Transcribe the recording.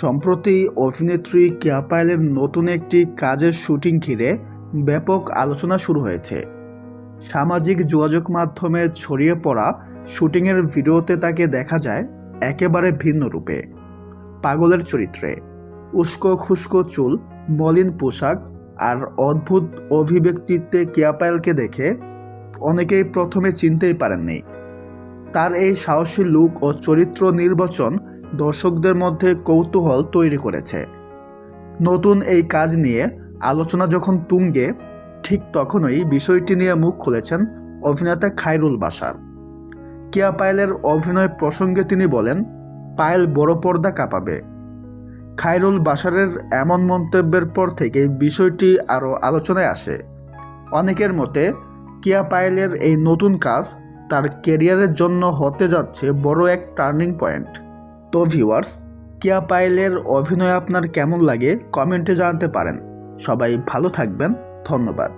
সম্প্রতি অভিনেত্রী কেয়া পায়েলের নতুন একটি কাজের শুটিং ঘিরে ব্যাপক আলোচনা শুরু হয়েছে। সামাজিক যোগাযোগ মাধ্যমে ছড়িয়ে পড়া শুটিংয়ের ভিডিওতে তাকে দেখা যায় একেবারে ভিন্ন রূপে। পাগলের চরিত্রে। উস্কো খুস্কো চুল, মলিন পোশাক আর অদ্ভুত অভিব্যক্তিত্বে কেয়া পায়েলকে দেখে অনেকেই প্রথমে চিনতেই পারেননি। তার এই সাহসী লুক ও চরিত্র নির্বাচন দর্শকদের মধ্যে কৌতূহল তৈরি করেছে। নতুন এই কাজ নিয়ে আলোচনা যখন তুঙ্গে, ঠিক তখনই বিষয়টি নিয়ে মুখ খুলেছেন অভিনেতা খায়রুল বাসার কিয়া পায়েলের অভিনয় প্রসঙ্গে তিনি বলেন, পায়েল বড় পর্দা কাঁপাবে। খায়রুল বাসারের এমন মন্তব্যের পর থেকে বিষয়টি আরও আলোচনায় আসে। অনেকের মতে, কিয়া পায়েলের এই নতুন কাজ তার কেরিয়ারের জন্য হতে যাচ্ছে বড় এক টার্নিং পয়েন্ট। তো ভিউয়ার্স কিয়া পায়েলের অভিনয় আপনার কেমন লাগে? কমেন্টে জানাতে পারেন। সবাই ভালো থাকবেন। ধন্যবাদ।